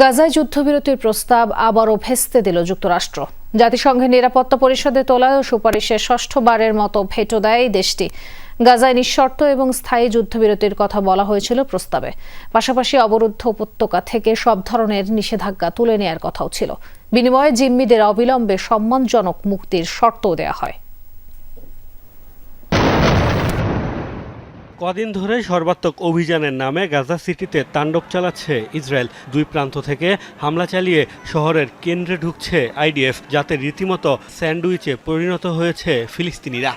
গাজায় যুদ্ধবিরতির প্রস্তাব আবারও ভেস্তে দিল যুক্তরাষ্ট্র। জাতিসংঘের নিরাপত্তা পরিষদে তোলা সুপারিশে ষষ্ঠবারের মতো ভেটো দেয় দেশটি। গাজায় নিঃশর্ত এবং স্থায়ী যুদ্ধবিরতির কথা বলা হয়েছিল প্রস্তাবে। পাশাপাশি অবরুদ্ধ উপত্যকা থেকে সব ধরনের নিষেধাজ্ঞা তুলে নেয়ার কথাও ছিল। বিনিময়ে জিম্মিদের অবিলম্বে সম্মানজনক মুক্তির শর্তও দেওয়া হয়। কদিন ধরে সর্বাত্মক অভিযানের নামে গাজা সিটিতে তাণ্ডব চালাচ্ছে ইসরায়েল। দুই প্রান্ত থেকে হামলা চালিয়ে শহরের কেন্দ্রে ঢুকছে আইডিএফ, যাতে রীতিমতো স্যান্ডউইচে পরিণত হয়েছে ফিলিস্তিনিরা।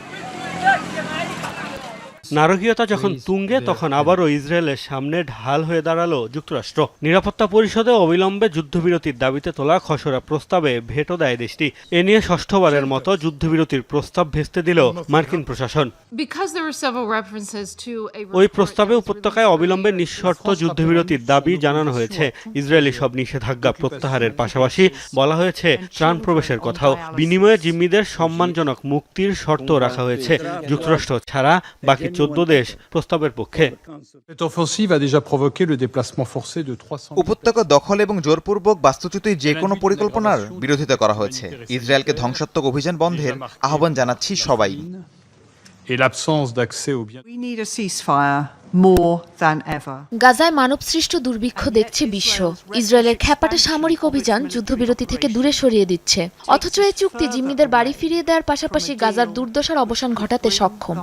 নারকীয়তা যখন তুঙ্গে তখন আবারও ইসরায়েলের সামনে ঢাল হয়ে দাঁড়াল যুক্তরাষ্ট্র। নিরাপত্তা পরিষদে অবিলম্বে যুদ্ধবিরতির দাবিতে তোলা খসড়া প্রস্তাবে ভেটো দেয় দেশটি। এ নিয়ে ষষ্ঠবারের মতো যুদ্ধবিরতির প্রস্তাব ভেস্তে দিল মার্কিন প্রশাসন। ওই প্রস্তাবে উপত্যকায় অবিলম্বে নিঃশর্ত যুদ্ধবিরতির দাবি জানানো হয়েছে। ইসরায়েলি সব নিষেধাজ্ঞা প্রত্যাহারের পাশাপাশি বলা হয়েছে ত্রাণ প্রবেশের কথাও। বিনিময়ে জিম্মিদের সম্মানজনক মুক্তির শর্ত রাখা হয়েছে। যুক্তরাষ্ট্র ছাড়া বাকি চোদ্দ দেশ প্রস্তাবের পক্ষে। Cette offensive a déjà provoqué le déplacement forcé de 300 উপত্যকা দখল এবং জোরপূর্বক বাস্তুচ্যুতির যে কোনো পরিকল্পনার বিরোধিতা করা হয়েছে। ইসরায়েলকে ধ্বংসাত্মক অভিযান বন্ধের আহ্বান জানাচ্ছি সবাই। Et l'absence d'accès aux biens. We need a ceasefire more than ever. গাজায় মানবসৃষ্ট দুর্ভিক্ষ দেখছে বিশ্ব। ইসরায়েলের খ্যাপাটে সামরিক অভিযান যুদ্ধবিরতি থেকে দূরে সরিয়ে দিচ্ছে। অথচ এই চুক্তি জিম্মিদের বাড়ি ফিরিয়ে দেওয়ার পাশাপাশি গাজার দুর্দশার অবসান ঘটাতে সক্ষম।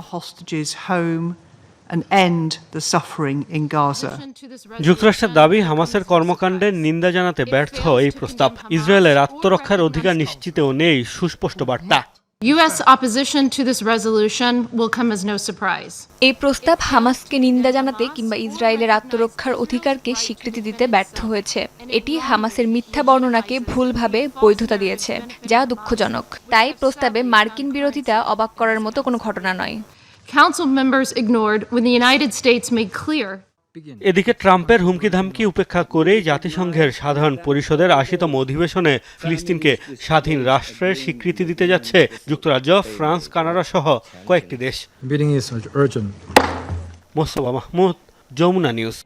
যুক্তরাষ্ট্রের দাবি হামাসের কর্মকাণ্ডের নিন্দা জানাতে ব্যর্থ এই প্রস্তাব। ইসরায়েলের আত্মরক্ষার অধিকার নিশ্চিতেও নেই সুস্পষ্ট বার্তা। U.S. opposition to this resolution will come as no surprise. এই প্রস্তাব হামাসকে নিন্দা জানাতে কিংবা ইসরায়েলের আত্মরক্ষার অধিকারকে স্বীকৃতি দিতে ব্যর্থ হয়েছে এটি হামাসের মিথ্যা বর্ণনাকে ভুলভাবে বৈধতা দিয়েছে যা দুঃখজনক তাই প্রস্তাবে মার্কিন বিরোধিতা অবাক করার মতো কোনো ঘটনা নয় Council members ignored when the United States made clear এদিকে ট্রাম্পের হুমকি ধামকি উপেক্ষা করেই জাতিসংঘের সাধারণ পরিষদের আশিতম অধিবেশনে ফিলিস্তিনকে স্বাধীন রাষ্ট্রের স্বীকৃতি দিতে যাচ্ছে যুক্তরাজ্য ফ্রান্স কানাডা সহ কয়েকটি দেশ। মোস্তফা মাহমুদ যমুনা নিউজ।